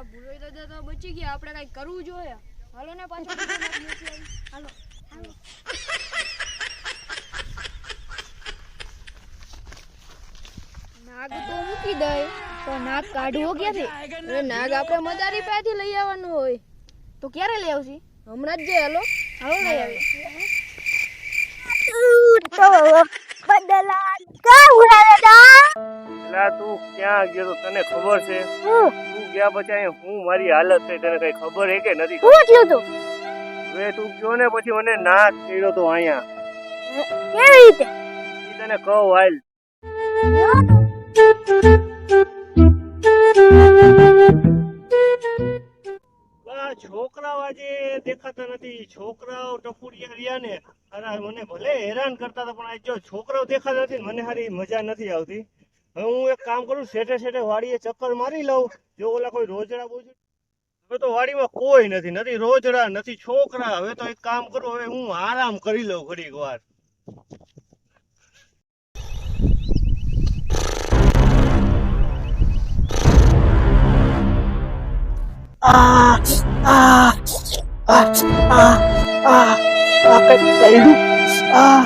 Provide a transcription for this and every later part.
આ દાદા તો બચી ગયા. આપણે કઈ કરવું જોઈએ. હાલો ને પાછો. હાલો. હાલો નાગ તો મૂકી દે તો નાગ કાઢવો ક્યાંથી? અરે નાગ આપણે મદારી પાસેથી લઈ આવવાનું હોય. તો ક્યારે લઈ આવશી? હમણાં જ જઈ હાલો. હાલો લઈ આવી. એલા તું ક્યાં ગયો તો તને ખબર છે? તું ગયા પછી અહીંયા હું મારી હાલત થઈ તને કઈ ખબર હે કે નથી? હું થયું તું હવે તું ગયો ને પછી મને ના કર્યો તો અહીંયા. કેવી રીતે? ઈ તને કહું હાલ. છોકરાઓ આજે દેખાતા નથી. છોકરાઓ ટપુરિયા રહ્યા ને. અરે મને ભલે હેરાન કરતા હતા પણ આજ જો છોકરાઓ દેખાતા નથી ને મને હારી મજા નથી આવતી. હવે હું એક કામ કરું શેઠે શેઠે વાડીએ ચક્કર મારી લઉં જો ઓલા કોઈ રોજડા બોજ હવે તો વાડીમાં કોઈ નથી નથી રોજડા નથી છોકરા હવે તો એક કામ કરું હવે હું આરામ કરી લઉં ઘડીક વાર આ આ આ આ આ આ કઈ કર્યું આ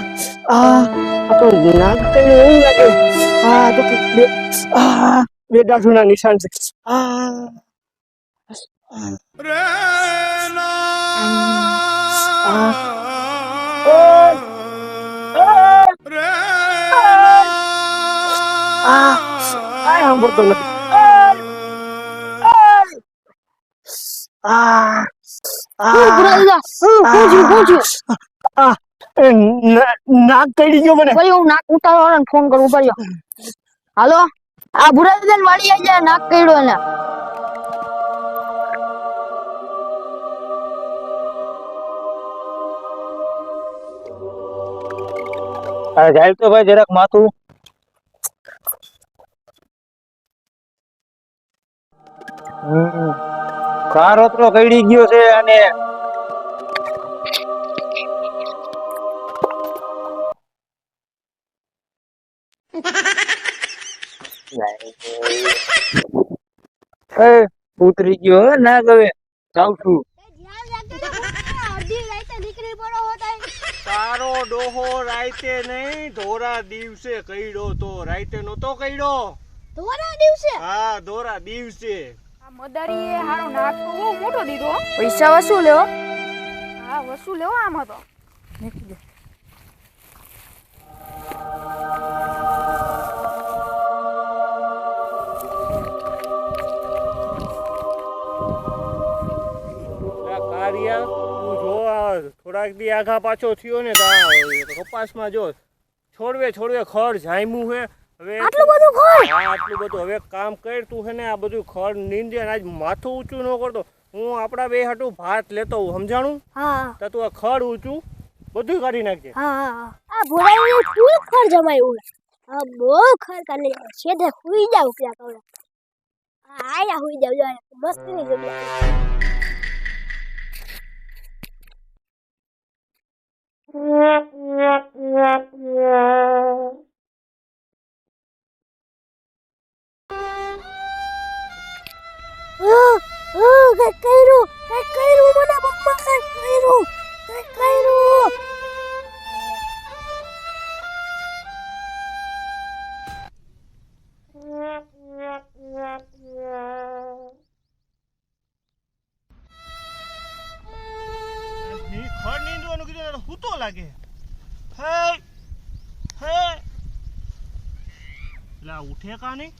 આ આ તો નાગ કર્યું એવું લાગે આ તો કંઈક બે આ બે દાઢુના નિશાન છે આ આ આ ઓય! ઓય! આ આ સાંભળતો નથી ઓય! ઓય! આ આ નાક કઈ ગયો મને. ભાઈ હું નાક ઉતારવા ફોન કરું પડ્યો હાલો? આ ભૂરા દીધા વાળી આવી જાય નાક કઈડો એને. અરે જાય તો ભાઈ જરાક માથું. હમ. કારોતરો કઈડી ગયો છે અને એ ઉતરી ગયો ના ગવે જાઉં છું. તારો ડોહો રાઈતે નહીં ધોરા દિવસે કઈડો તો. રાઈતે નતો કઈડો હા ધોરા દિવસે. આ મદારી એ હારો નાગ બહુ મોટો દીધો. પૈસા વસૂલ્યો લેવો હા વસૂલ્યો લેવો આમાં તો. આ કારિયા તું જો થોડાક દી આઘા પાછો થયો ને તો કપાસમાં જો છોડવે છોડવે ખડ જામ્યું હે. હવે આટલું બધું ખોય આટલું બધું. હવે કામ કર તું હે ને આ બધું ખડ નીંદે ને આજ માથું ઊંચું ન કરતો. હું આપણા બે હાટું ભાત લેતો હોઉં સમજાણું? હા. તો તું આ ખડ ઊંચું બધું કાઢી નાખજે. હા હા આ ભૂરા ફૂલ ખર જમાયું આ બહુ ખર કરી સીધે હુઈ જાવ ક્યાં કહું આયા હુઈ જાવ જો મસ્તીની જગ્યા નીંદવાનું કીધું તો હું તો લાગે. હે હે. લા, ઉઠે કા નહીં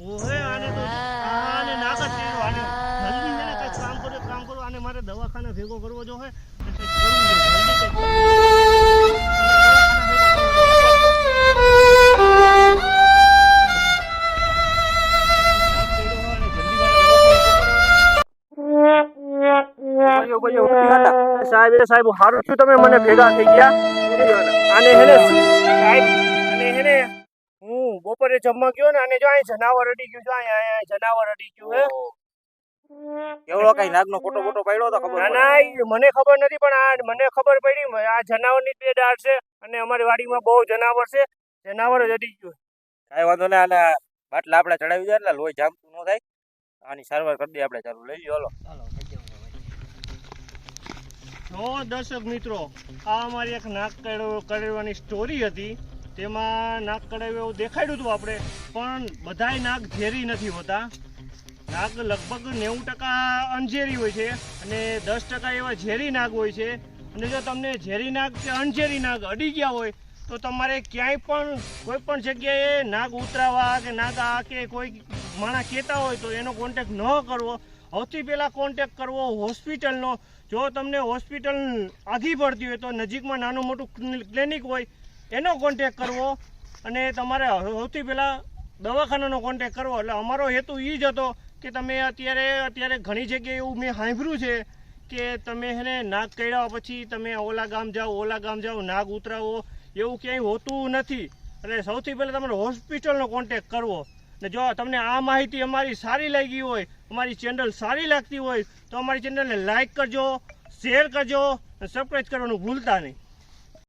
ઓહે, આને તો આને નાક જ આને જલ્દી છે ને કામ કરો કામ કરો. આને મારે દવાખાને ભેગો કરવો જો ભાઈઓ, ઉઠી હતા. સાહેબ એ સાહેબ હારું થયું તમે મને ભેગા થઈ ગયા. અને હેને સાહેબ અને હેને હું બપોરે જમવા ગયો ને અને જો અહીં જનાવર અડી ગયું જો અહીં જનાવર અડી ગયું હે. એવડો કઈ નાગનો ફોટો ફોટો પડ્યો તો ખબર ના ના મને ખબર નથી પણ આ મને ખબર પડી આ જનાવરની ની બે ડાળ છે અને અમારી વાડીમાં બહુ જનાવર છે જનાવર જ અડી ગયું. કઈ વાંધો નહીં આને બાટલા આપણે ચડાવી દે એટલે લોહી જામતું ન થાય. આની સારવાર કરી દઈએ આપણે ચાલુ લઈ લ્યો હાલો. તો દર્શક મિત્રો, આ અમારી એક નાક કઢાવવાની સ્ટોરી હતી. તેમાં નાક કડાવ્યું એવું દેખાડ્યું હતું આપણે, પણ બધાય નાક ઝેરી નથી હોતા. નાક લગભગ નેવું ટકા અણઝેરી હોય છે અને દસ ટકા એવા ઝેરી નાગ હોય છે. અને જો તમને ઝેરી નાગ કે અણઝેરી નાગ અડી ગયા હોય, તો તમારે ક્યાંય પણ, કોઈ પણ જગ્યાએ નાગ ઉતરાવા કે નાગ આ કે કોઈ માણસ કહેતા હોય તો એનો કોન્ટેક ન કરવો. સૌથી પહેલાં કોન્ટેક કરવો હોસ્પિટલનો જો તમને હોસ્પિટલ આઘી પડતી હોય તો નજીકમાં નાનું મોટું ક્લિનિક હોય, એનો કોન્ટેક કરવો. અને તમારે સૌથી પહેલાં દવાખાનાનો કોન્ટેક કરવો. એટલે અમારો હેતુ એ જ હતો કે તમે અત્યારે અત્યારે ઘણી જગ્યાએ એવું મેં સાંભળ્યું છે કે તમે એને નાગ કર્યા પછી તમે ઓલા ગામ જાઓ, ઓલા ગામ જાઓ નાગ ઉતરાવો, એવું ક્યાંય હોતું નથી. એટલે સૌથી પહેલાં તમારે હોસ્પિટલનો કોન્ટેક કરવો. ને જો તમને આ માહિતી અમારી સારી લાગી હોય અમારી ચેનલ સારી લાગતી હોય તો અમારી ચેનલને લાઇક કરજો શેર કરજો અને સબસ્ક્રાઈબ કરવાનું ભૂલતા નહીં.